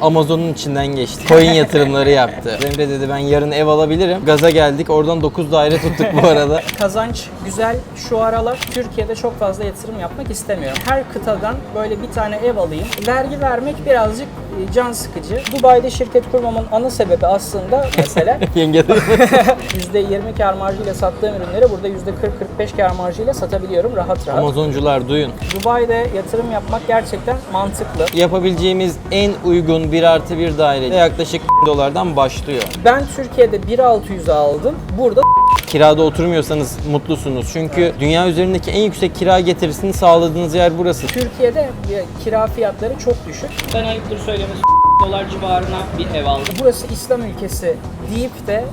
Amazon'un içinden geçti. Coin yatırımları yaptı. Emre dedi ben yarın ev alabilirim. Gaza geldik. Oradan 9 daire tuttuk bu arada. Kazanç güzel şu aralar. Türkiye'de çok fazla yatırım yapmak istemiyorum. Her kıtadan böyle bir tane ev alayım. Vergi vermek birazcık e, can sıkıcı. Dubai'de şirket kurmamın ana sebebi aslında mesela Yenge de- %20 kar marjıyla sattığım ürünleri burada %40-45 kar marjıyla satabiliyorum rahat rahat. Amazoncular duyun. Dubai'de yatırım yapmak gerçekten mantıklı. Yapabileceğimiz en uygun 1 artı 1 daire yaklaşık dolardan başlıyor. Ben Türkiye'de 1.600'e aldım. Burada Kirada oturmuyorsanız mutlusunuz. Çünkü dünya üzerindeki en yüksek kira getirisini sağladığınız yer burası. Türkiye'de kira fiyatları çok düşük. Ben ayıptır söylemesi dolar civarına bir ev aldım. Burası İslam ülkesi deyip de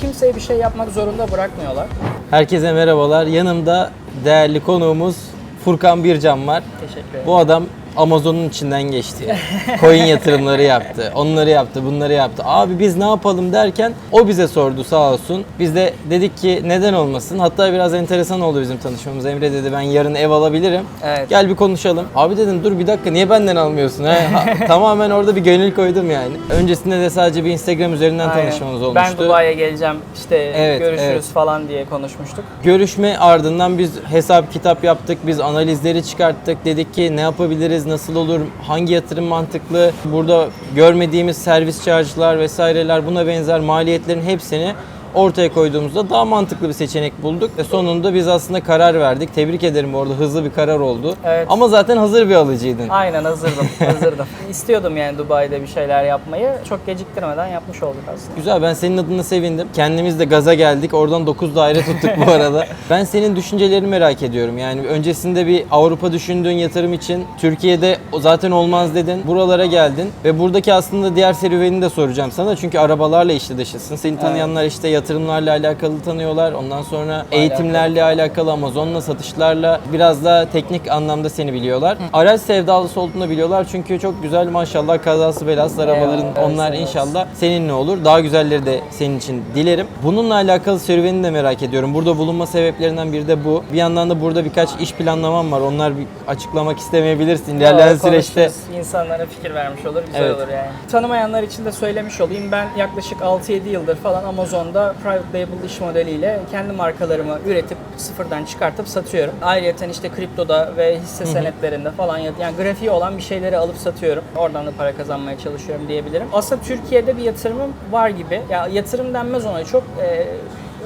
kimseye bir şey yapmak zorunda bırakmıyorlar. Herkese merhabalar. Yanımda değerli konuğumuz Furkan Bircan var. Teşekkür ederim. Bu adam Amazon'un içinden geçti. Coin yatırımları yaptı. Onları yaptı, bunları yaptı. Abi biz ne yapalım derken o bize sordu sağ olsun. Biz de dedik ki neden olmasın. Hatta biraz enteresan oldu bizim tanışmamız. Emre dedi ben yarın ev alabilirim. Evet. Gel bir konuşalım. Abi dedim dur bir dakika niye benden almıyorsun? He? Ha, tamamen orada bir gönül koydum yani. Öncesinde de sadece bir Instagram üzerinden Aynen. tanışmamız olmuştu. Ben Dubai'ye geleceğim işte Evet, görüşürüz evet. falan diye konuşmuştuk. Görüşme ardından biz hesap kitap yaptık, biz analizleri çıkarttık. Dedik ki ne yapabiliriz, nasıl olur, hangi yatırım mantıklı. Burada görmediğimiz servis charge'lar vesaireler buna benzer maliyetlerin hepsini ortaya koyduğumuzda daha mantıklı bir seçenek bulduk. Ve sonunda biz aslında karar verdik. Tebrik ederim bu arada hızlı bir karar oldu. Evet. Ama zaten hazır bir alıcıydın. Aynen hazırdım, hazırdım. İstiyordum yani Dubai'de bir şeyler yapmayı. Çok geciktirmeden yapmış olduk aslında. Güzel ben senin adına sevindim. Kendimiz de gaza geldik. Oradan 9 daire tuttuk bu arada. Ben senin düşüncelerini merak ediyorum. Yani öncesinde bir Avrupa düşündüğün yatırım için Türkiye'de zaten olmaz dedin. Buralara geldin ve buradaki aslında diğer serüvenini de soracağım sana. Çünkü arabalarla işli dışısın. Seni tanıyanlar işte yatırımlarla alakalı tanıyorlar. Ondan sonra eğitimlerle alakalı, Amazon'la satışlarla biraz daha teknik anlamda seni biliyorlar. Araç sevdalısı olduğunu biliyorlar. Çünkü çok güzel maşallah kazası belası arabaların Eyvallah, onlar evet, inşallah seninle olur. Daha güzelleri de senin için dilerim. Bununla alakalı serüvenini de merak ediyorum. Burada bulunma sebeplerinden biri de bu. Bir yandan da burada birkaç iş planlamam var. Onlar bir açıklamak istemeyebilirsin. İlerleyen Doğru, süreçte konuşuruz. insanlara fikir vermiş olur, güzel Evet. olur yani. Tanımayanlar için de söylemiş olayım. Ben yaklaşık 6-7 yıldır falan Amazon'da private label iş modeliyle kendi markalarımı üretip sıfırdan çıkartıp satıyorum. Ayrıca işte kriptoda ve hisse senetlerinde falan ya- yani grafiği olan bir şeyleri alıp satıyorum. Oradan da para kazanmaya çalışıyorum diyebilirim. Aslında Türkiye'de bir yatırımım var gibi. Ya yatırım denmez ona çok. Ee,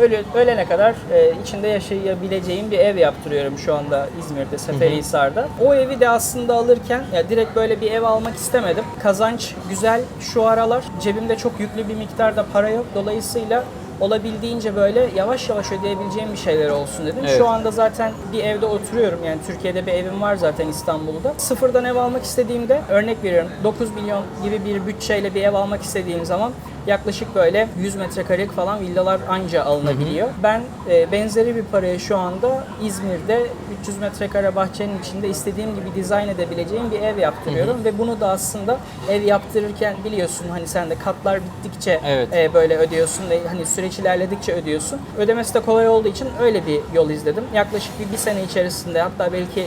Ölü, ölene kadar e, içinde yaşayabileceğim bir ev yaptırıyorum şu anda İzmir'de, Seferihisar'da. O evi de aslında alırken ya direkt böyle bir ev almak istemedim. Kazanç güzel şu aralar. Cebimde çok yüklü bir miktarda para yok. Dolayısıyla olabildiğince böyle yavaş yavaş ödeyebileceğim bir şeyler olsun dedim. Evet. Şu anda zaten bir evde oturuyorum. Yani Türkiye'de bir evim var zaten İstanbul'da. Sıfırdan ev almak istediğimde örnek veriyorum 9 milyon gibi bir bütçeyle bir ev almak istediğim zaman yaklaşık böyle 100 metrekarelik falan villalar anca alınabiliyor. Ben e, benzeri bir paraya şu anda İzmir'de 300 metrekare bahçenin içinde istediğim gibi dizayn edebileceğim bir ev yaptırıyorum ve bunu da aslında ev yaptırırken biliyorsun hani sen de katlar bittikçe Evet. e, böyle ödüyorsun ve hani süreç ilerledikçe ödüyorsun. Ödemesi de kolay olduğu için öyle bir yol izledim. Yaklaşık bir, bir sene içerisinde hatta belki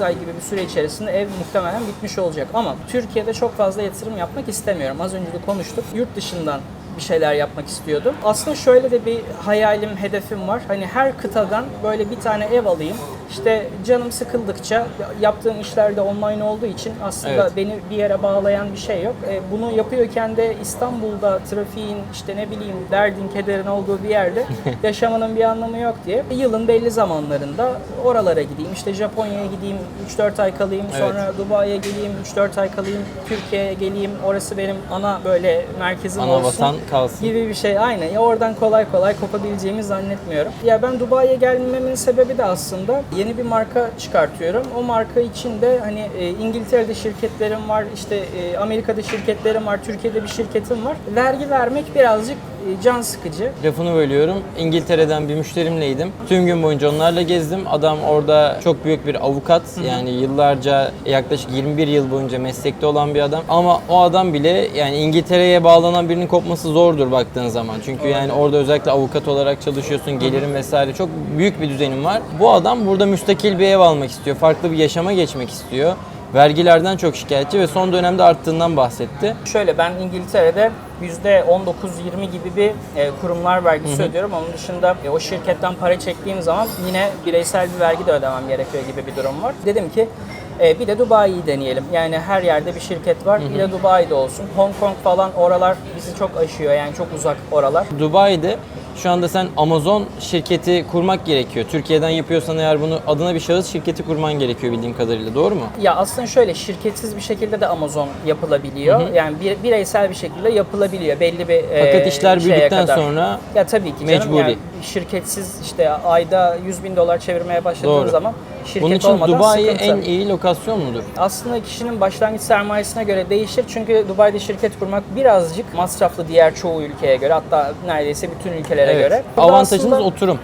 7-8 ay gibi bir süre içerisinde ev muhtemelen bitmiş olacak. Ama Türkiye'de çok fazla yatırım yapmak istemiyorum. Az önce de konuştuk. Yurt dışından bir şeyler yapmak istiyordum. Aslında şöyle de bir hayalim, hedefim var. Hani her kıtadan böyle bir tane ev alayım. İşte canım sıkıldıkça yaptığım işlerde online olduğu için aslında Evet. beni bir yere bağlayan bir şey yok. E, bunu yapıyorken de İstanbul'da trafiğin işte ne bileyim derdin kederin olduğu bir yerde yaşamanın bir anlamı yok diye yılın belli zamanlarında oralara gideyim. İşte Japonya'ya gideyim 3-4 ay kalayım. Evet. Sonra Dubai'ye geleyim 3-4 ay kalayım. Türkiye'ye geleyim. Orası benim ana böyle merkezim ana olsun vatan kalsın. gibi bir şey. Aynen. Ya oradan kolay kolay kopabileceğimi zannetmiyorum. Ya ben Dubai'ye gelmemin sebebi de aslında yeni bir marka çıkartıyorum. O marka için de hani e, İngiltere'de şirketlerim var, işte e, Amerika'da şirketlerim var, Türkiye'de bir şirketim var. Vergi vermek birazcık can sıkıcı. Lafını bölüyorum. İngiltere'den bir müşterimleydim. Tüm gün boyunca onlarla gezdim. Adam orada çok büyük bir avukat. Yani yıllarca yaklaşık 21 yıl boyunca meslekte olan bir adam. Ama o adam bile yani İngiltere'ye bağlanan birinin kopması zordur baktığın zaman. Çünkü yani orada özellikle avukat olarak çalışıyorsun, gelirin vesaire çok büyük bir düzenin var. Bu adam burada müstakil bir ev almak istiyor. Farklı bir yaşama geçmek istiyor. Vergilerden çok şikayetçi ve son dönemde arttığından bahsetti. Şöyle ben İngiltere'de %19-20 gibi bir e, kurumlar vergisi ödüyorum. Onun dışında e, o şirketten para çektiğim zaman yine bireysel bir vergi de ödemem gerekiyor gibi bir durum var. Dedim ki e, bir de Dubai'yi deneyelim. Yani her yerde bir şirket var. Bir de Dubai'de olsun. Hong Kong falan oralar bizi çok aşıyor. Yani çok uzak oralar. Dubai'de şu anda sen Amazon şirketi kurmak gerekiyor. Türkiye'den yapıyorsan eğer bunu adına bir şahıs şirketi kurman gerekiyor bildiğim kadarıyla. Doğru mu? Ya aslında şöyle şirketsiz bir şekilde de Amazon yapılabiliyor. Yani bir, bireysel bir şekilde yapılabiliyor belli bir e, Fakat işler şeye büyüdükten kadar. sonra Ya tabii ki canım. Mecburi. Yani şirketsiz işte ayda 100 bin dolar çevirmeye başladığın Doğru. zaman şirket bunun için olmadan Dubai sıkıntı. en iyi lokasyon mudur? Aslında kişinin başlangıç sermayesine göre değişir. Çünkü Dubai'de şirket kurmak birazcık masraflı diğer çoğu ülkeye göre. Hatta neredeyse bütün ülkelere göre. Burada Avantajınız aslında- oturum.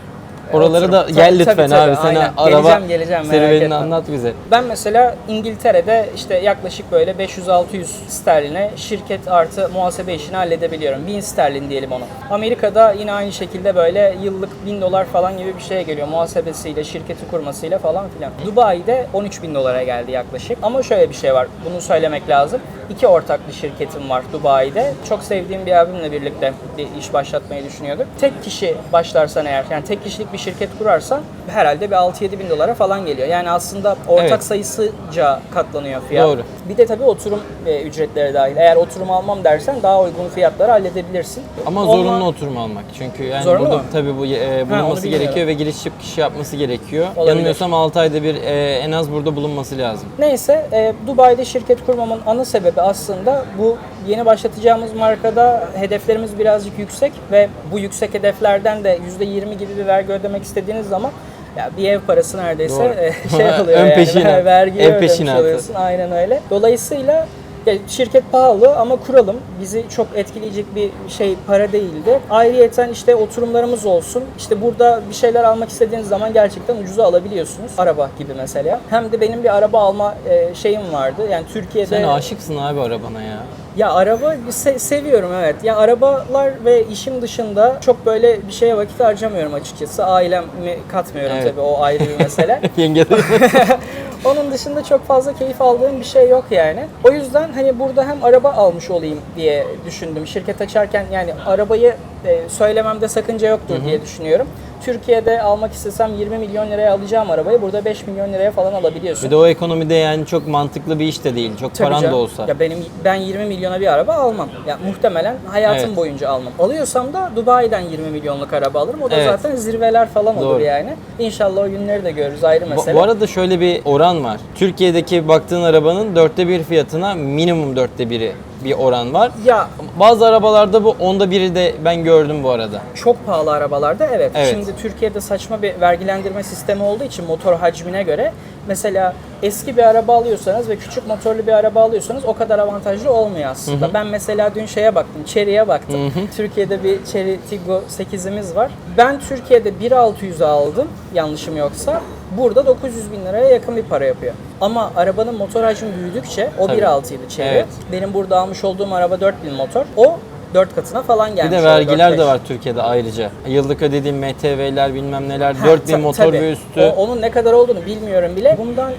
Oralara da gel Tabii, lütfen tabii, tabii, abi. Sen aynen. araba Geleceğim, geleceğim, serüvenini anlat bize. Ben mesela İngiltere'de işte yaklaşık böyle 500-600 sterline şirket artı muhasebe işini halledebiliyorum. 1000 sterlin diyelim onu. Amerika'da yine aynı şekilde böyle yıllık 1000 dolar falan gibi bir şeye geliyor. Muhasebesiyle, şirketi kurmasıyla falan filan. Dubai'de 13 bin dolara geldi yaklaşık. Ama şöyle bir şey var. Bunu söylemek lazım. İki ortaklı şirketim var Dubai'de. Çok sevdiğim bir abimle birlikte bir iş başlatmayı düşünüyorduk. Tek kişi başlarsan eğer, yani tek kişilik bir şirket kurarsan herhalde bir 6-7 bin dolara falan geliyor. Yani aslında ortak Evet. sayısıca katlanıyor fiyat. Doğru. Bir de tabii oturum e, ücretleri dahil. Eğer oturum almam dersen daha uygun fiyatları halledebilirsin. Ama Onunla- zorunlu oturum almak. Çünkü yani Zorunlu burada mu? tabii bu e, bulunması bilmiyorum. gerekiyor ve giriş çıkış yapması gerekiyor. Olabilir. Yanılmıyorsam 6 ayda bir e, en az burada bulunması lazım. Neyse e, Dubai'de şirket kurmamın ana sebebi aslında bu yeni başlatacağımız markada hedeflerimiz birazcık yüksek ve bu yüksek hedeflerden de %20 gibi bir vergi ödemek istediğiniz zaman ya bir ev parası neredeyse Doğru. e, şey oluyor Ön yani peşinat, vergi ödemiş oluyorsun aynen öyle. Dolayısıyla ya şirket pahalı ama kuralım. Bizi çok etkileyecek bir şey para değildi. Ayrıyeten işte oturumlarımız olsun. İşte burada bir şeyler almak istediğiniz zaman gerçekten ucuza alabiliyorsunuz. Araba gibi mesela. Hem de benim bir araba alma e, şeyim vardı. Yani Türkiye'de Sen aşıksın abi arabana ya. Ya araba se- seviyorum evet. Ya arabalar ve işim dışında çok böyle bir şeye vakit harcamıyorum açıkçası. Ailemi katmıyorum Evet. tabii o ayrı bir mesele. Yenge Onun dışında çok fazla keyif aldığım bir şey yok yani. O yüzden hani burada hem araba almış olayım diye düşündüm. Şirket açarken yani arabayı e, söylememde sakınca yoktur diye düşünüyorum. Türkiye'de almak istesem 20 milyon liraya alacağım arabayı burada 5 milyon liraya falan alabiliyorsun. Bir de o ekonomide yani çok mantıklı bir iş de değil. Çok Tabii paran canım. da olsa. Ya benim ben 20 milyona bir araba almam. Ya muhtemelen hayatım Evet. boyunca almam. Alıyorsam da Dubai'den 20 milyonluk araba alırım. O da Evet. zaten zirveler falan olur Doğru. yani. İnşallah o günleri de görürüz ayrı Bu, mesele. bu arada şöyle bir oran var. Türkiye'deki baktığın arabanın dörtte bir fiyatına minimum dörtte biri bir oran var. ya Bazı arabalarda bu onda biri de ben gördüm bu arada. çok pahalı arabalarda evet. Evet. Şimdi Türkiye'de saçma bir vergilendirme sistemi olduğu için motor hacmine göre mesela eski bir araba alıyorsanız ve küçük motorlu bir araba alıyorsanız o kadar avantajlı olmuyor aslında. Ben mesela dün şeye baktım, Chery'e baktım. Türkiye'de bir Chery Tiggo 8'imiz var. Ben Türkiye'de 1.600'e aldım yanlışım yoksa. Burada 900 bin liraya yakın bir para yapıyor. Ama arabanın motor hacmi büyüdükçe o Tabii. 1.6 idi Chery. Evet. Benim burada almış olduğum araba 4000 motor. O 4 katına falan Bir gelmiş. de oldu, vergiler 4-5. de var Türkiye'de ayrıca. Yıllık ödediğim MTV'ler bilmem neler, Ha, 4000 ta- motor tabii. ve üstü. O- onun ne kadar olduğunu bilmiyorum bile. Bundan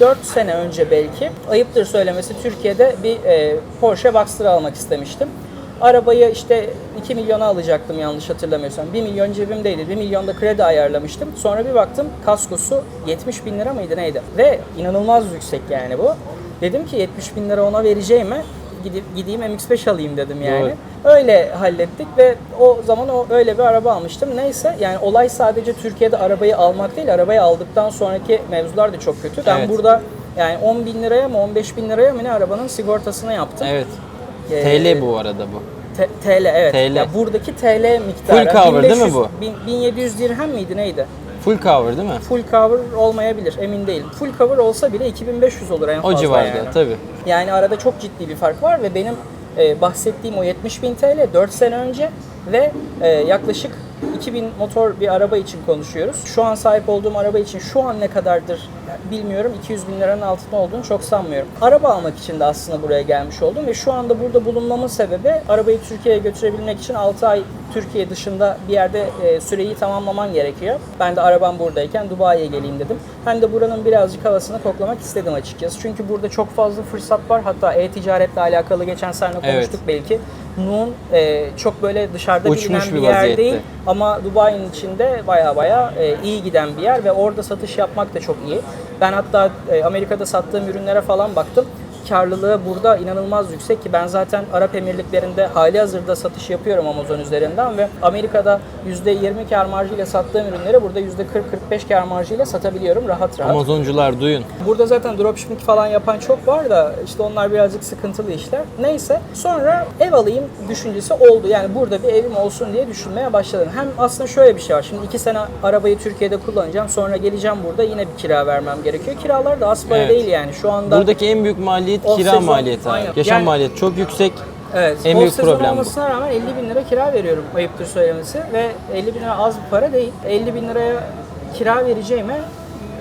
3-4 sene önce belki ayıptır söylemesi Türkiye'de bir e, Porsche Boxster almak istemiştim. Arabayı işte 2 milyona alacaktım yanlış hatırlamıyorsam. 1 milyon cebimdeydi. 1 milyon da kredi ayarlamıştım. Sonra bir baktım kaskosu 70 bin lira mıydı neydi? Ve inanılmaz yüksek yani bu. Dedim ki 70 bin lira ona vereceğime gidip gideyim MX-5 alayım dedim yani. Öyle hallettik ve o zaman o öyle bir araba almıştım. Neyse yani olay sadece Türkiye'de arabayı almak değil, arabayı aldıktan sonraki mevzular da çok kötü. Ben Evet. burada yani 10 bin liraya mı 15 bin liraya mı ne arabanın sigortasını yaptım. Evet. Ee, TL bu arada bu. T- TL evet. TL. Ya buradaki TL miktarı. Full cover değil mi 1500 bu? bin- 1700 dirhem miydi neydi? Full cover değil mi? Full cover olmayabilir emin değilim. Full cover olsa bile 2500 olur en fazla O civarda yani. tabii. Yani arada çok ciddi bir fark var ve benim e, bahsettiğim o 70 bin TL 4 sene önce ve e, yaklaşık 2000 motor bir araba için konuşuyoruz. Şu an sahip olduğum araba için şu an ne kadardır bilmiyorum. 200 bin liranın altında olduğunu çok sanmıyorum. Araba almak için de aslında buraya gelmiş oldum ve şu anda burada bulunmamın sebebi arabayı Türkiye'ye götürebilmek için 6 ay Türkiye dışında bir yerde e, süreyi tamamlaman gerekiyor. Ben de arabam buradayken Dubai'ye geleyim dedim. Hem de buranın birazcık havasını koklamak istedim açıkçası. Çünkü burada çok fazla fırsat var. Hatta e-ticaretle alakalı geçen sene konuştuk Evet. belki. Nuh'un e, çok böyle dışarıda Uçmuş bilinen bir, bir yer vaziyette. değil. Ama Dubai'nin içinde baya baya e, iyi giden bir yer ve orada satış yapmak da çok iyi. Ben hatta e, Amerika'da sattığım ürünlere falan baktım. Karlılığı burada inanılmaz yüksek ki ben zaten Arap Emirlikleri'nde hali hazırda satış yapıyorum Amazon üzerinden ve Amerika'da %20 kar marjıyla sattığım ürünleri burada %40-45 kar marjıyla satabiliyorum rahat rahat. Amazoncular duyun. Burada zaten dropshipping falan yapan çok var da işte onlar birazcık sıkıntılı işler. Neyse sonra ev alayım düşüncesi oldu. Yani burada bir evim olsun diye düşünmeye başladım. Hem aslında şöyle bir şey var. Şimdi iki sene arabayı Türkiye'de kullanacağım. Sonra geleceğim burada yine bir kira vermem gerekiyor. Kiralar da asbaya Evet. değil yani. Şu anda Buradaki en büyük maliyet Off kira sezon, maliyeti abi. aynen. Yaşam Yani- maliyeti çok yüksek. Evet. En büyük sezon problem bu. olmasına rağmen 50 bin lira kira veriyorum ayıptır söylemesi ve 50 bin lira az bir para değil. 50 bin liraya kira vereceğime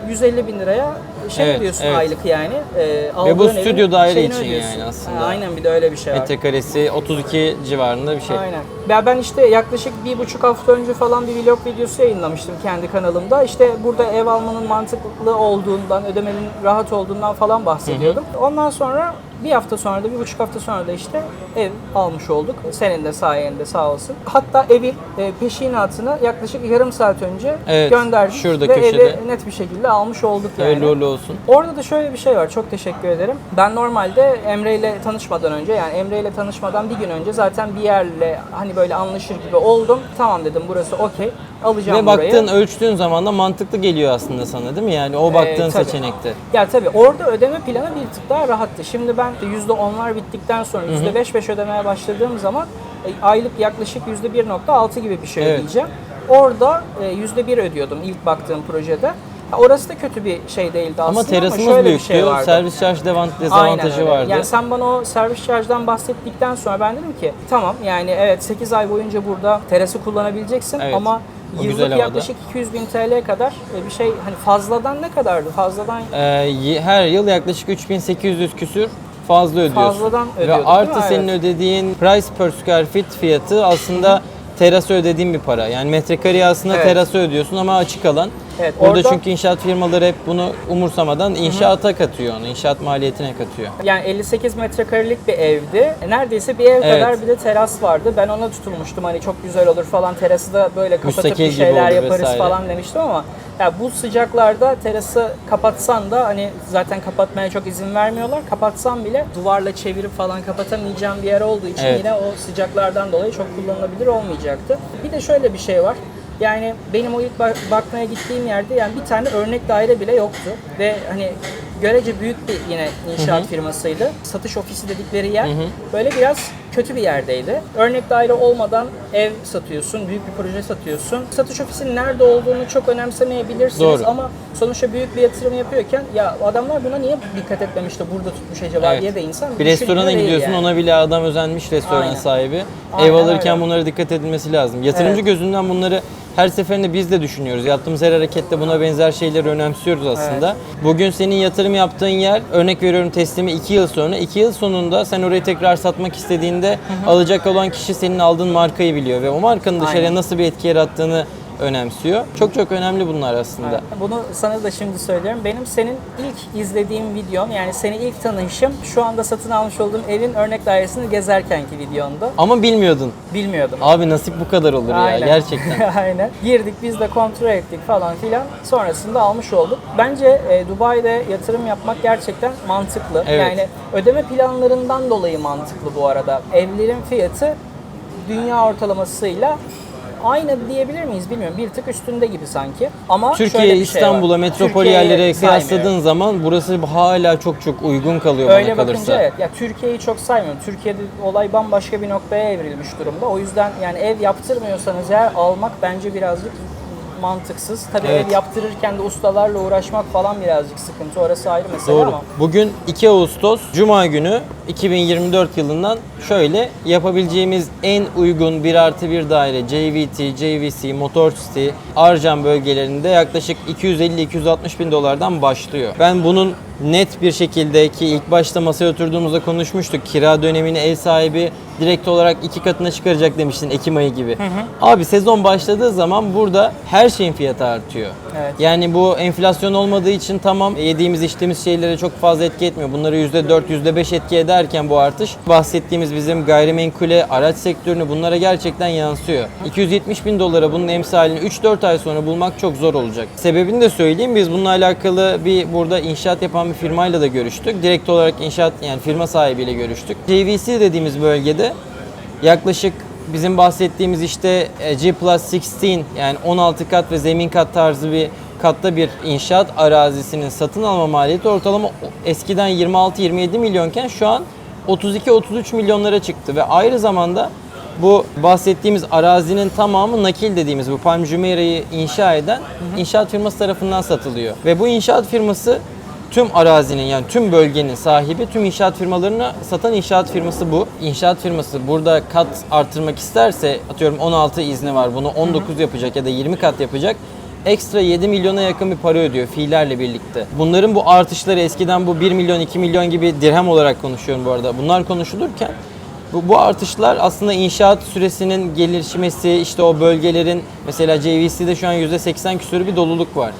150 bin liraya şey Evet, ödüyorsun evet. aylık yani. Ee, Ve bu stüdyo daire için ödüyorsun. yani aslında. Ha, aynen bir de öyle bir şey var. Metrekaresi 32 civarında bir şey. Aynen. Ya ben işte yaklaşık bir buçuk hafta önce falan bir vlog videosu yayınlamıştım kendi kanalımda. İşte burada ev almanın mantıklı olduğundan, ödemenin rahat olduğundan falan bahsediyordum. Ondan sonra bir hafta sonra da bir buçuk hafta sonra da işte ev almış olduk. Senin de sayende sağ olsun. Hatta evin e, peşinatını yaklaşık yarım saat önce Evet, gönderdik şurada ve köşede. evi net bir şekilde almış olduk yani. Hayırlı uğurlu olsun. Orada da şöyle bir şey var. Çok teşekkür ederim. Ben normalde Emre ile tanışmadan önce yani Emre ile tanışmadan bir gün önce zaten bir yerle hani böyle anlaşır gibi oldum. Tamam dedim burası okey. Alacağım Ve burayı. baktığın, ölçtüğün zaman da mantıklı geliyor aslında sana değil mi? Yani o baktığın Ee, tabii. seçenekte. Ya tabii orada ödeme planı bir tık daha rahattı. Şimdi ben %10'lar bittikten sonra %5-5 ödemeye başladığım zaman e, aylık yaklaşık %1.6 gibi bir şey Evet. ödeyeceğim. Orada e, %1 ödüyordum ilk baktığım projede. Ha, Orası da kötü bir şey değildi aslında Ama terasımız şöyle bir büyüktü. şey vardı. Servis şarj devan- Aynen dezavantajı öyle. vardı. Yani sen bana o servis şarjdan bahsettikten sonra ben dedim ki tamam yani evet 8 ay boyunca burada terası kullanabileceksin Evet, ama o yıllık güzel havada. yaklaşık 200 bin TL kadar e, bir şey hani fazladan ne kadardı? Fazladan Ee, her yıl yaklaşık 3800 küsür fazla ödüyorsun. Fazladan Ve ödüyorduk, artı senin ödediğin price per square feet fiyatı aslında terası ödediğin bir para. Yani metrekareye aslında Evet. terası ödüyorsun ama açık alan. Evet, Burada orada- çünkü inşaat firmaları hep bunu umursamadan inşaata katıyor onu. inşaat maliyetine katıyor. Yani 58 metrekarelik bir evdi. Neredeyse bir ev Evet. kadar bir de teras vardı. Ben ona tutulmuştum hani çok güzel olur falan terası da böyle kapatıp Müstakil bir şeyler yaparız vesaire. falan demiştim ama ya bu sıcaklarda terası kapatsan da hani zaten kapatmaya çok izin vermiyorlar. Kapatsan bile duvarla çevirip falan kapatamayacağım bir yer olduğu için Evet. yine o sıcaklardan dolayı çok kullanılabilir olmayacaktı. Bir de şöyle bir şey var. Yani benim o ilk bak- bakmaya gittiğim yerde yani bir tane örnek daire bile yoktu. Ve hani görece büyük bir yine inşaat firmasıydı. Satış ofisi dedikleri yer böyle biraz kötü bir yerdeydi. Örnek daire olmadan ev satıyorsun, büyük bir proje satıyorsun. Satış ofisinin nerede olduğunu çok önemsemeyebilirsiniz Doğru. ama sonuçta büyük bir yatırım yapıyorken ya adamlar buna niye dikkat etmemiş de burada tutmuş acaba Evet. diye de insan Bir restorana gidiyorsun yani. ona bile adam özenmiş restoran Aynen. sahibi. Aynen Ev alırken öyle. bunlara dikkat edilmesi lazım. Yatırımcı Evet. gözünden bunları her seferinde biz de düşünüyoruz. Yaptığımız her harekette buna benzer şeyleri önemsiyoruz aslında. Bugün senin yatırım yaptığın yer örnek veriyorum teslimi 2 yıl sonra. 2 yıl sonunda sen orayı tekrar satmak istediğinde alacak olan kişi senin aldığın markayı biliyor ve o markanın dışarıya Aynen. nasıl bir etki yarattığını önemsiyor. Çok çok önemli bunlar aslında. Bunu sana da şimdi söylüyorum. Benim senin ilk izlediğim videon yani seni ilk tanışım şu anda satın almış olduğum evin örnek dairesini gezerkenki videondu. Ama bilmiyordun. Bilmiyordum. Abi nasip bu kadar olur ya gerçekten. Aynen. Girdik biz de kontrol ettik falan filan. Sonrasında almış olduk. Bence e, Dubai'de yatırım yapmak gerçekten mantıklı. Evet. Yani ödeme planlarından dolayı mantıklı bu arada. Evlerin fiyatı dünya ortalamasıyla aynı diyebilir miyiz bilmiyorum. Bir tık üstünde gibi sanki. Ama şöyle Türkiye, şey İstanbul'a, metropol yerlere kıyasladığın zaman burası hala çok çok uygun kalıyor Öyle bana bakınca kalırsa. evet. Ya Türkiye'yi çok saymıyorum. Türkiye'de olay bambaşka bir noktaya evrilmiş durumda. O yüzden yani ev yaptırmıyorsanız eğer almak bence birazcık mantıksız. Tabii Evet. ev yaptırırken de ustalarla uğraşmak falan birazcık sıkıntı. Orası ayrı mesele Doğru. ama. Bugün 2 Ağustos Cuma günü 2024 yılından şöyle yapabileceğimiz en uygun 1 artı 1 daire JVT, JVC, Motor City, Arjan bölgelerinde yaklaşık 250-260 bin dolardan başlıyor. Ben bunun net bir şekilde ki ilk başta masaya oturduğumuzda konuşmuştuk. Kira dönemini ev sahibi direkt olarak iki katına çıkaracak demiştin Ekim ayı gibi. Abi sezon başladığı zaman burada her şeyin fiyatı artıyor. Evet. Yani bu enflasyon olmadığı için tamam yediğimiz içtiğimiz şeylere çok fazla etki etmiyor. Bunları %4, %5 etki ederken bu artış bahsettiğimiz bizim gayrimenkule, araç sektörünü bunlara gerçekten yansıyor. 270 bin dolara bunun emsalini 3-4 ay sonra bulmak çok zor olacak. Sebebini de söyleyeyim biz bununla alakalı bir burada inşaat yapan bir firmayla da görüştük. Direkt olarak inşaat yani firma sahibiyle görüştük. JVC dediğimiz bölgede yaklaşık bizim bahsettiğimiz işte e, G plus 16 yani 16 kat ve zemin kat tarzı bir katta bir inşaat arazisinin satın alma maliyeti ortalama eskiden 26-27 milyonken şu an 32-33 milyonlara çıktı ve aynı zamanda bu bahsettiğimiz arazinin tamamı nakil dediğimiz bu Palm Jumeirah'ı inşa eden inşaat firması tarafından satılıyor. Ve bu inşaat firması tüm arazinin yani tüm bölgenin sahibi tüm inşaat firmalarına satan inşaat firması bu. İnşaat firması burada kat artırmak isterse atıyorum 16 izni var bunu 19 yapacak ya da 20 kat yapacak. Ekstra 7 milyona yakın bir para ödüyor fiillerle birlikte. Bunların bu artışları eskiden bu 1 milyon 2 milyon gibi dirhem olarak konuşuyorum bu arada. Bunlar konuşulurken bu, bu artışlar aslında inşaat süresinin gelişmesi, işte o bölgelerin mesela JVC'de şu an %80 küsürü bir doluluk var.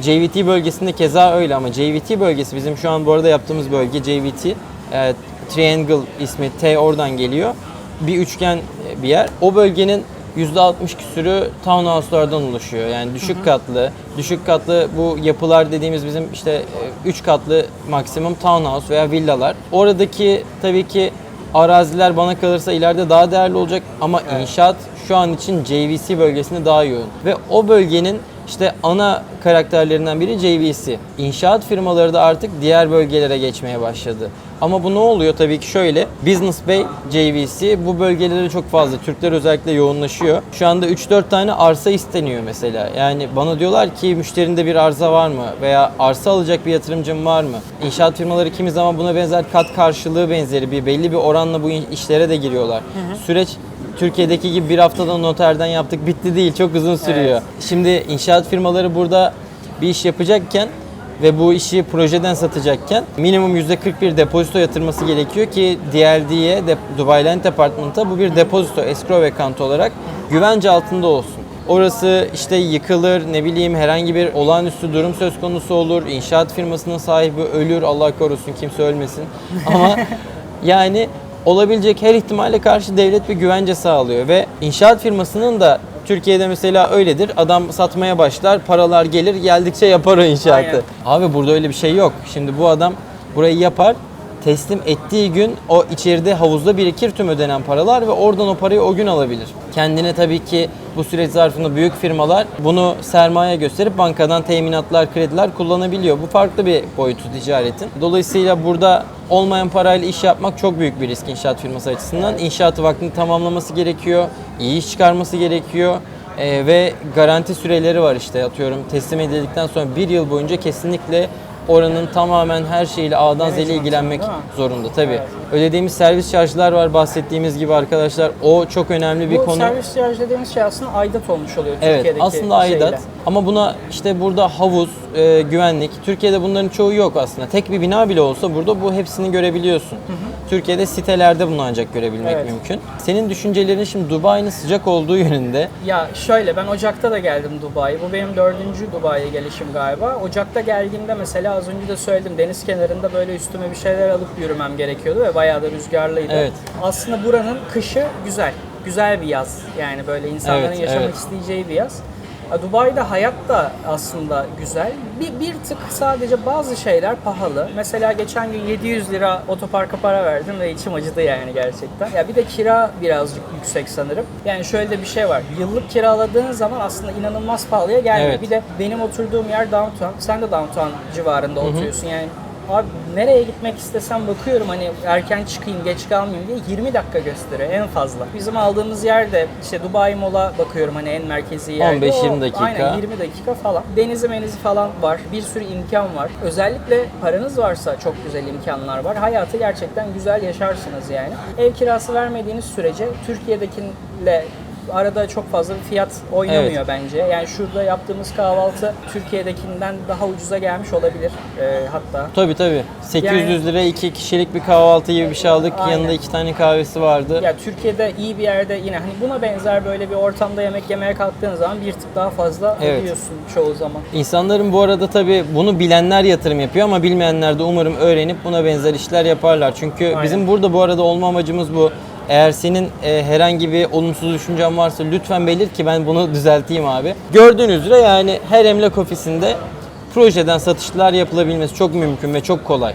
JVT bölgesinde keza öyle ama JVT bölgesi bizim şu an bu arada yaptığımız bölge JVT. e, Triangle ismi T oradan geliyor. Bir üçgen e, bir yer. O bölgenin %60 küsürü townhouse'lardan oluşuyor. Yani düşük katlı, düşük katlı bu yapılar dediğimiz bizim işte 3 katlı maksimum townhouse veya villalar. Oradaki tabii ki araziler bana kalırsa ileride daha değerli olacak ama inşaat şu an için JVC bölgesinde daha yoğun. Ve o bölgenin işte ana karakterlerinden biri JVC. İnşaat firmaları da artık diğer bölgelere geçmeye başladı. Ama bu ne oluyor tabii ki şöyle. Business Bay JVC bu bölgelere çok fazla Türkler özellikle yoğunlaşıyor. Şu anda 3-4 tane arsa isteniyor mesela. Yani bana diyorlar ki müşterinde bir arsa var mı? Veya arsa alacak bir yatırımcım var mı? İnşaat firmaları kimi zaman buna benzer kat karşılığı benzeri bir belli bir oranla bu işlere de giriyorlar. Süreç Türkiye'deki gibi bir haftada noterden yaptık bitti değil çok uzun sürüyor. Şimdi inşaat firmaları burada bir iş yapacakken ve bu işi projeden satacakken minimum %41 depozito yatırması gerekiyor ki DLD'ye, Dubai Land Department'a bu bir depozito, escrow account olarak güvence altında olsun. Orası işte yıkılır, ne bileyim herhangi bir olağanüstü durum söz konusu olur, inşaat firmasının sahibi ölür, Allah korusun kimse ölmesin. Ama yani olabilecek her ihtimale karşı devlet bir güvence sağlıyor ve inşaat firmasının da Türkiye'de mesela öyledir. Adam satmaya başlar, paralar gelir, geldikçe yapar o inşaatı. Aynen. Abi burada öyle bir şey yok. Şimdi bu adam burayı yapar, teslim ettiği gün o içeride havuzda birikir tüm ödenen paralar ve oradan o parayı o gün alabilir. Kendine tabii ki bu süreç zarfında büyük firmalar bunu sermaye gösterip bankadan teminatlar, krediler kullanabiliyor. Bu farklı bir boyutu ticaretin. Dolayısıyla burada olmayan parayla iş yapmak çok büyük bir risk inşaat firması açısından. İnşaatı vaktinde tamamlaması gerekiyor, iyi iş çıkarması gerekiyor. Ee, ve garanti süreleri var işte atıyorum teslim edildikten sonra bir yıl boyunca kesinlikle oranın tamamen her şeyiyle A'dan Management, ilgilenmek zorunda tabii. Evet. Ödediğimiz servis şarjlar var bahsettiğimiz gibi arkadaşlar. O çok önemli bir Bu konu. servis charge dediğimiz şey aslında aidat olmuş oluyor Evet Türkiye'deki aslında aidat şeyle. ama buna işte burada havuz, e, güvenlik, Türkiye'de bunların çoğu yok aslında. Tek bir bina bile olsa burada bu hepsini görebiliyorsun. Türkiye'de sitelerde bunu ancak görebilmek Evet. mümkün. Senin düşüncelerin şimdi Dubai'nin sıcak olduğu yönünde. Ya şöyle ben Ocak'ta da geldim Dubai'ye. Bu benim dördüncü Dubai'ye gelişim galiba. Ocak'ta geldiğimde mesela az önce de söyledim deniz kenarında böyle üstüme bir şeyler alıp yürümem gerekiyordu ve bayağı da rüzgarlıydı. Evet. Aslında buranın kışı güzel. Güzel bir yaz. Yani böyle insanların Evet, yaşamak evet. isteyeceği bir yaz. Dubai'de hayat da aslında güzel. Bir, bir tık sadece bazı şeyler pahalı. Mesela geçen gün 700 lira otoparka para verdim ve içim acıdı yani gerçekten. Ya bir de kira birazcık yüksek sanırım. Yani şöyle de bir şey var. Yıllık kiraladığın zaman aslında inanılmaz pahalıya gelmiyor. Evet. Bir de benim oturduğum yer downtown. Sen de downtown civarında oturuyorsun. Yani Abi nereye gitmek istesem bakıyorum hani erken çıkayım geç kalmayayım diye 20 dakika gösteriyor en fazla. Bizim aldığımız yerde işte Dubai Mall'a bakıyorum hani en merkezi yerde. 15-20 O- dakika. Aynen 20 dakika falan. Denizi menizi falan var. Bir sürü imkan var. Özellikle paranız varsa çok güzel imkanlar var. Hayatı gerçekten güzel yaşarsınız yani. Ev kirası vermediğiniz sürece Türkiye'dekiyle arada çok fazla bir fiyat oynamıyor Evet. bence. Yani şurada yaptığımız kahvaltı Türkiye'dekinden daha ucuza gelmiş olabilir e, hatta. Tabii tabii. 800 Yani- liraya iki kişilik bir kahvaltı gibi bir şey aldık. Aynen. Yanında iki tane kahvesi vardı. Ya Türkiye'de iyi bir yerde yine hani buna benzer böyle bir ortamda yemek yemeye kalktığın zaman bir tık daha fazla Evet. ödüyorsun çoğu zaman. İnsanların bu arada tabii bunu bilenler yatırım yapıyor ama bilmeyenler de umarım öğrenip buna benzer işler yaparlar. Çünkü Aynen. bizim burada bu arada olma amacımız bu. Eğer senin e, herhangi bir olumsuz düşüncen varsa lütfen belirt ki ben bunu düzelteyim abi. Gördüğünüz üzere yani her emlak ofisinde projeden satışlar yapılabilmesi çok mümkün ve çok kolay.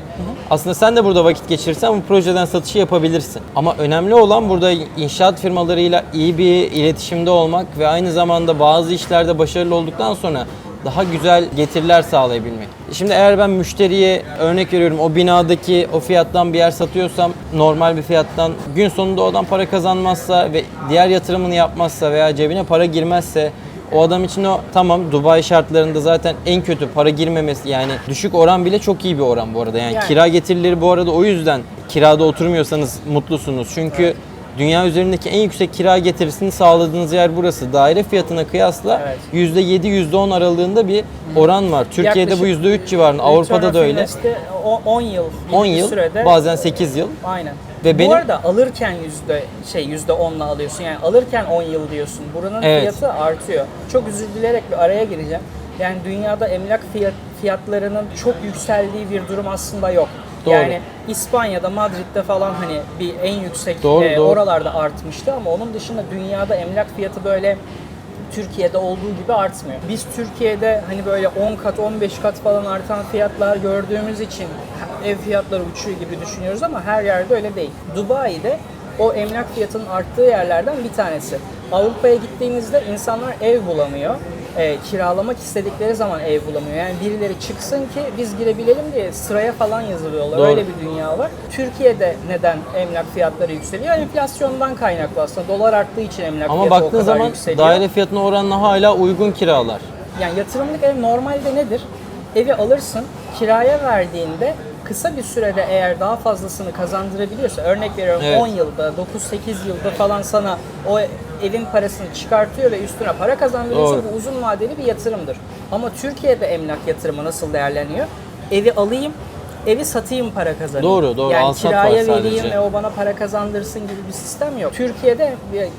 Aslında sen de burada vakit geçirirsen bu projeden satışı yapabilirsin. Ama önemli olan burada inşaat firmalarıyla iyi bir iletişimde olmak ve aynı zamanda bazı işlerde başarılı olduktan sonra daha güzel getiriler sağlayabilmek. Şimdi eğer ben müşteriye örnek veriyorum o binadaki o fiyattan bir yer satıyorsam normal bir fiyattan gün sonunda o adam para kazanmazsa ve diğer yatırımını yapmazsa veya cebine para girmezse o adam için o tamam Dubai şartlarında zaten en kötü para girmemesi yani düşük oran bile çok iyi bir oran bu arada. Yani, Yani. kira getirileri bu arada o yüzden kirada oturmuyorsanız mutlusunuz. Çünkü dünya üzerindeki en yüksek kira getirisini sağladığınız yer burası. Daire fiyatına kıyasla Evet. %7 %10 aralığında bir oran var. Türkiye'de bu Yaklaşık %3 civarında. Avrupa'da da öyle. O- 10 yıl gibi 10 bir yıl, sürede bazen 8 yıl. Aynen. Ve Bu benim- arada alırken yüzde şey yüzde onla alıyorsun. Yani alırken 10 yıl diyorsun. Buranın Evet. fiyatı artıyor. Çok özür dileyerek bir araya gireceğim. Yani dünyada emlak fiyat, fiyatlarının çok yükseldiği bir durum aslında yok. Doğru. Yani İspanya'da, Madrid'de falan hani bir en yüksek Doğru, e, doğru. oralarda artmıştı ama onun dışında dünyada emlak fiyatı böyle Türkiye'de olduğu gibi artmıyor. Biz Türkiye'de hani böyle 10 kat 15 kat falan artan fiyatlar gördüğümüz için ev fiyatları uçuyor gibi düşünüyoruz ama her yerde öyle değil. Dubai'de o emlak fiyatının arttığı yerlerden bir tanesi. Avrupa'ya gittiğinizde insanlar ev bulamıyor. Ee, kiralamak istedikleri zaman ev bulamıyor. Yani birileri çıksın ki biz girebilelim diye sıraya falan yazılıyorlar. Doğru. Öyle bir dünya var. Türkiye'de neden emlak fiyatları yükseliyor? Enflasyondan kaynaklı aslında. Dolar arttığı için emlak Ama fiyatı o baktığın kadar zaman yükseliyor. daire fiyatına oranla hala uygun kiralar. Yani yatırımlık ev normalde nedir? Evi alırsın, kiraya verdiğinde kısa bir sürede eğer daha fazlasını kazandırabiliyorsa, örnek veriyorum Evet. 10 yılda, 9-8 yılda falan sana o evin parasını çıkartıyor ve üstüne para kazandırıyorsa Doğru. bu uzun vadeli bir yatırımdır. Ama Türkiye'de emlak yatırımı nasıl değerleniyor? Evi alayım, evi satayım para kazanayım. Doğru, doğru. Yani Al-sat kiraya vereyim ve o bana para kazandırsın gibi bir sistem yok. Türkiye'de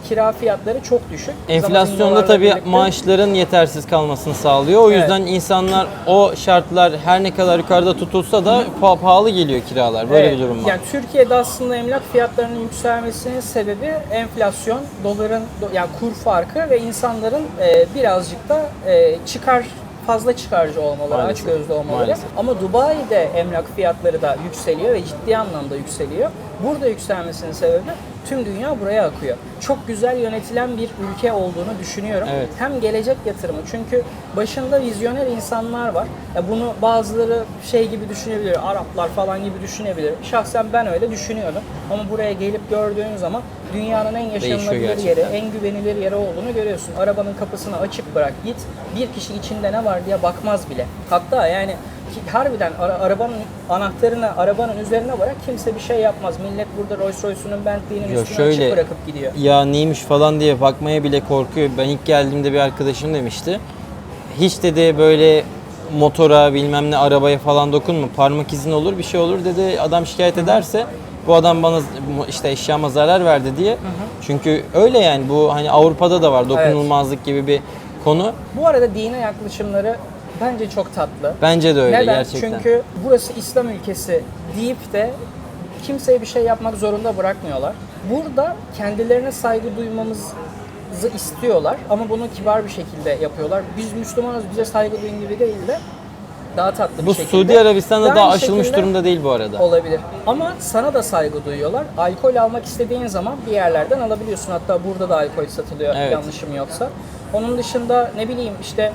kira fiyatları çok düşük. Enflasyonda tabii birlikte- maaşların yetersiz kalmasını sağlıyor. O Evet. yüzden insanlar o şartlar her ne kadar yukarıda tutulsa da pa- pahalı geliyor kiralar. Böyle Evet, bir durum var. Yani Türkiye'de aslında emlak fiyatlarının yükselmesinin sebebi enflasyon, doların do- yani kur farkı ve insanların e, birazcık da e, çıkar fazla çıkarcı olmaları, Maalesef. aç gözlü olmaları. Maalesef. Ama Dubai'de emlak fiyatları da yükseliyor ve ciddi anlamda yükseliyor. Burada yükselmesinin sebebi tüm dünya buraya akıyor. Çok güzel yönetilen bir ülke olduğunu düşünüyorum. Evet. Hem gelecek yatırımı çünkü başında vizyoner insanlar var. Ya bunu bazıları şey gibi düşünebilir, Araplar falan gibi düşünebilir. Şahsen ben öyle düşünüyordum. Ama buraya gelip gördüğün zaman dünyanın en yaşanılabilir yeri, en güvenilir yeri olduğunu görüyorsun. Arabanın kapısını açık bırak git. Bir kişi içinde ne var diye bakmaz bile. Hatta yani harbiden ara- arabanın anahtarını arabanın üzerine bırak kimse bir şey yapmaz. Millet burada Rolls Royce'unun Bentley'nin üstüne şöyle- açık bırakıp gidiyor. Ya neymiş falan diye bakmaya bile korkuyor. Ben ilk geldiğimde bir arkadaşım demişti. Hiç dedi böyle motora bilmem ne arabaya falan dokunma. Parmak izin olur bir şey olur dedi. Adam şikayet ederse bu adam bana işte eşyama zarar verdi diye. Çünkü öyle yani bu hani Avrupa'da da var dokunulmazlık gibi bir konu. Bu arada dine yaklaşımları bence çok tatlı. Bence de öyle Neden? gerçekten. Çünkü burası İslam ülkesi deyip de kimseye bir şey yapmak zorunda bırakmıyorlar. Burada kendilerine saygı duymamızı istiyorlar ama bunu kibar bir şekilde yapıyorlar. Biz Müslümanız bize saygı duyun gibi değil de daha tatlı bu bir şekilde. Suudi Arabistan'da daha aynı aşılmış durumda değil bu arada. Olabilir. Ama sana da saygı duyuyorlar. Alkol almak istediğin zaman bir yerlerden alabiliyorsun. Hatta burada da alkol satılıyor Evet. yanlışım yoksa. Onun dışında ne bileyim işte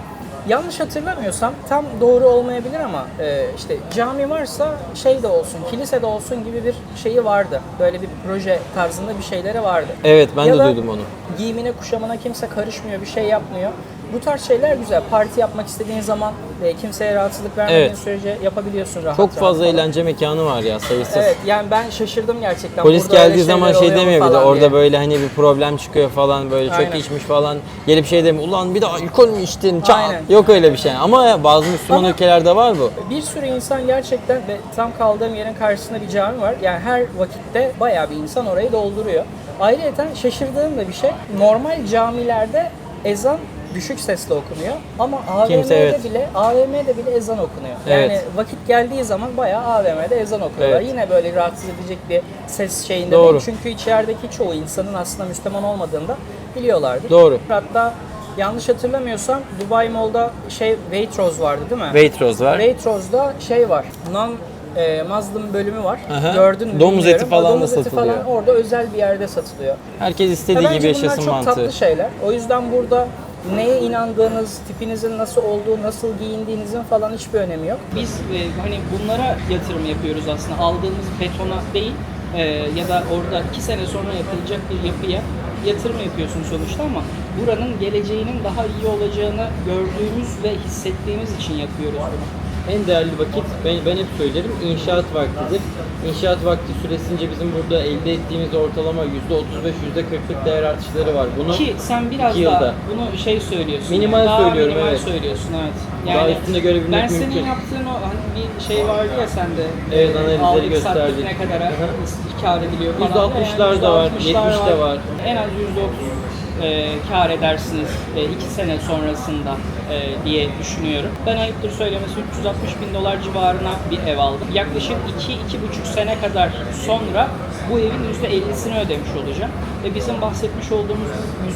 Yanlış hatırlamıyorsam tam doğru olmayabilir ama e, işte cami varsa şey de olsun, kilise de olsun gibi bir şeyi vardı. Böyle bir proje tarzında bir şeyleri vardı. Evet ben Ya de da duydum onu. Giyimine kuşamına kimse karışmıyor, bir şey yapmıyor. Bu tarz şeyler güzel. Parti yapmak istediğin zaman e, kimseye rahatsızlık vermediğin Evet. sürece yapabiliyorsun rahat Çok rahat fazla falan. eğlence mekanı var ya sayısız. Evet yani ben şaşırdım gerçekten. Polis Burada öyle geldiği zaman şeyler şey oluyor mu demiyor bir de falan orada diye. böyle hani bir problem çıkıyor falan böyle çok Aynen. içmiş falan gelip şey demiyor ulan bir de alkol mü içtin Aynen. yok öyle bir şey ama bazı Müslüman Ama- ülkelerde var bu. Bir sürü insan gerçekten ve tam kaldığım yerin karşısında bir cami var. Yani her vakitte bayağı bir insan orayı dolduruyor. Ayrıca şaşırdığım da bir şey normal camilerde ezan düşük sesle okunuyor ama AVM'de Kimse evet. bile AVM'de bile ezan okunuyor. Yani Evet. vakit geldiği zaman bayağı AVM'de ezan okuyorlar. Evet. Yine böyle rahatsız edecek bir ses şeyinde Doğru. değil. Çünkü içerideki çoğu insanın aslında Müslüman olmadığını da biliyorlardı. Doğru. Hatta yanlış hatırlamıyorsam Dubai Mall'da şey Waitrose vardı değil mi? Waitrose var. Waitrose'da şey var. Non e, Muslim bölümü var. Aha. Gördün mü Domuz bilmiyorum. eti falan da domuz eti satılıyor. falan orada özel bir yerde satılıyor. Herkes istediği bence gibi yaşasın bunlar çok mantığı. tatlı şeyler. O yüzden burada neye inandığınız, tipinizin nasıl olduğu, nasıl giyindiğinizin falan hiçbir önemi yok. Biz e, hani bunlara yatırım yapıyoruz aslında. Aldığımız betona değil e, ya da orada iki sene sonra yapılacak bir yapıya yatırım yapıyorsun sonuçta ama buranın geleceğinin daha iyi olacağını gördüğümüz ve hissettiğimiz için yapıyoruz bunu. En değerli vakit ben, ben hep söylerim inşaat vaktidir. İnşaat vakti süresince bizim burada elde ettiğimiz ortalama %35-%40'lık değer artışları var. Bunu Ki sen biraz daha yılda. bunu şey söylüyorsun. Minimal yani, daha söylüyorum, minimal evet. söylüyorsun evet. Daha üstünde görebilmek ben mümkün. senin yaptığın o hani bir şey vardı ya sende. Evet, e, analizleri gösterdik. ne kadar kar ediliyor falan. %60'lar da var, %60'lar 70 de var. En az %30 e, kar edersiniz 2 sene sonrasında e, diye düşünüyorum. Ben ayıptır söylemesi 360 bin dolar civarına bir ev aldım. Yaklaşık 2-2,5 sene kadar sonra bu evin %50'sini ödemiş olacağım. Ve bizim bahsetmiş olduğumuz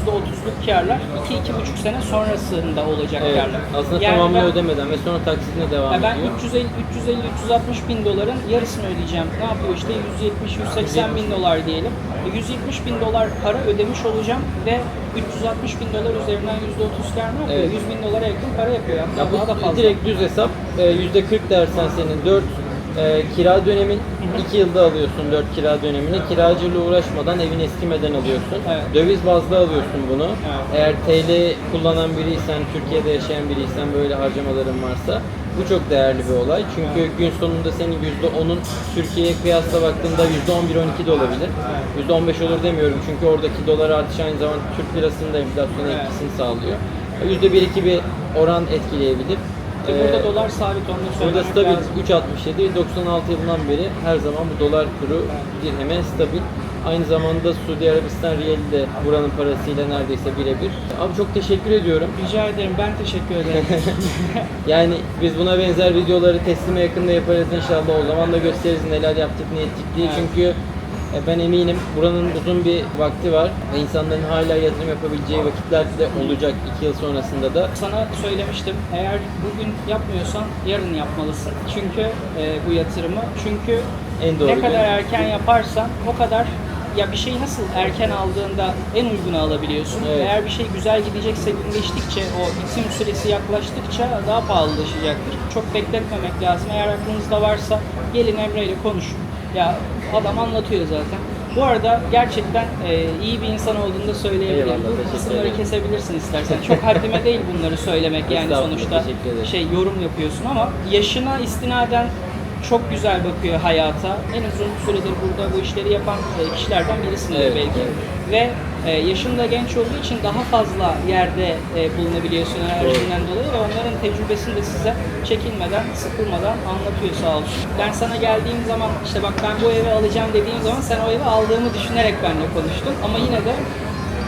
%30'luk karlar 2-2,5 sene sonrasında olacak evet, karlar. aslında Yani tamamını ben- ödemeden ve sonra taksitine devam ben ediyor. 350 350 360 bin doların yarısını ödeyeceğim. Ne yapıyor işte 170 180 bin dolar diyelim. E, 170 bin dolar para ödemiş olacağım ve 360 bin dolar üzerinden %30 kar ne yapıyor? Evet. 100 bin dolara yakın para yapıyor. Hatta Ya daha da bu fazla. direkt düz hesap e, %40 dersen senin 4 e, kira dönemin 2 yılda alıyorsun 4 kira dönemini. Kiracıyla uğraşmadan evin eskimeden alıyorsun. Evet. Döviz bazlı alıyorsun bunu. Evet. Eğer TL kullanan biriysen, Türkiye'de yaşayan biriysen böyle harcamaların varsa bu çok değerli bir olay. Çünkü gün sonunda senin %10'un Türkiye'ye kıyasla baktığında %11-12 de olabilir. %15 olur demiyorum çünkü oradaki dolar artışı aynı zamanda Türk lirasının da enflasyona Evet. etkisini sağlıyor. %1-2 bir oran etkileyebilir. Ee, burada dolar sabit da Burada stabil lazım. 3.67 96 yılından beri her zaman bu dolar kuru dirheme stabil. Aynı zamanda Suudi Arabistan riyali de buranın parasıyla neredeyse birebir. Abi çok teşekkür ediyorum. Rica ederim. Ben teşekkür ederim. Yani biz buna benzer videoları teslime yakında yaparız inşallah. O zaman da gösteririz neler yaptık, ne ettik diye. Evet. Çünkü ben eminim buranın uzun bir vakti var ve insanların hala yatırım yapabileceği vakitler de olacak 2 yıl sonrasında da. Sana söylemiştim. Eğer bugün yapmıyorsan yarın yapmalısın. Çünkü e, bu yatırımı. Çünkü En doğru ne gün. kadar erken yaparsan o kadar ya bir şeyi nasıl erken aldığında en uygunu alabiliyorsun. Evet. Eğer bir şey güzel gidecekse gün geçtikçe o bitim süresi yaklaştıkça daha pahalılaşacaktır. Çok bekletmemek lazım. Eğer aklınızda varsa gelin Emre ile konuşun. Ya adam anlatıyor zaten. Bu arada gerçekten e, iyi bir insan olduğunu da söyleyebilirim. Eyvallah, Bu kısımları kesebilirsin istersen. Çok haddime değil bunları söylemek yani sonuçta şey yorum yapıyorsun ama yaşına istinaden çok güzel bakıyor hayata. En uzun süredir burada bu işleri yapan e, kişilerden birisindir Evet, belki. evet. Ve e, yaşın da genç olduğu için daha fazla yerde e, bulunabiliyorsun enerjinden dolayı ve onların tecrübesini de size çekinmeden, sıkılmadan anlatıyor sağ olsun. Ben sana geldiğim zaman işte bak ben bu evi alacağım dediğim zaman sen o evi aldığımı düşünerek benimle konuştun ama yine de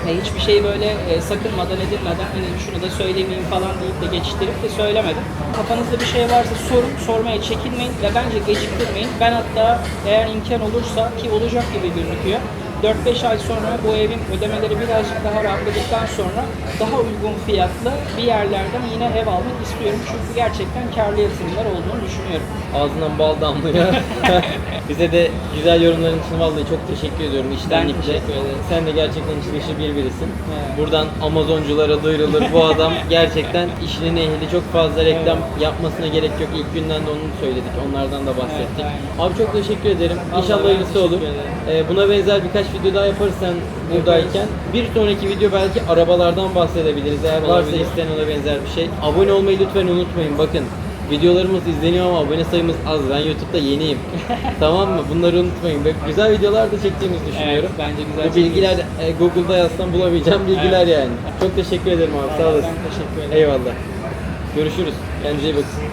e, hiçbir şey böyle e, sakınmadan edilmeden hani şunu da söylemeyeyim falan deyip de geçiştirip de söylemedim. Kafanızda bir şey varsa sorun, sormaya çekinmeyin ve bence geciktirmeyin. Ben hatta eğer imkan olursa ki olacak gibi gözüküyor. 4-5 ay sonra bu evin ödemeleri birazcık daha rahatladıktan sonra daha uygun fiyatlı bir yerlerden yine ev almak istiyorum. Çünkü gerçekten karlı yatırımlar olduğunu düşünüyorum. Ağzından bal damlıyor. Bize de güzel yorumların için vallahi çok teşekkür ediyorum içtenlikle. teşekkür ederim. Sen de gerçekten dışı bir birisin. Evet. Buradan Amazonculara duyurulur. Bu adam gerçekten işinin ehli. Çok fazla reklam yapmasına gerek yok. İlk günden de onu söyledik. Onlardan da bahsettik. Evet, Abi çok teşekkür ederim. Allah İnşallah ben hayırlısı olur. Ee, buna benzer birkaç video daha yaparız sen buradayken. Bir sonraki video belki arabalardan bahsedebiliriz. Eğer varsa Olabilir. benzer bir şey. Abone olmayı lütfen unutmayın. Bakın videolarımız izleniyor ama abone sayımız az. Ben YouTube'da yeniyim. tamam mı? Bunları unutmayın. Ve güzel videolar da çektiğimizi düşünüyorum. Evet, bence güzel Bu bilgiler e, Google'da yazsam bulamayacağım bilgiler yani. Çok teşekkür ederim abi. Sağ Ben olasın. teşekkür ederim. Eyvallah. Görüşürüz. Kendinize iyi bakın.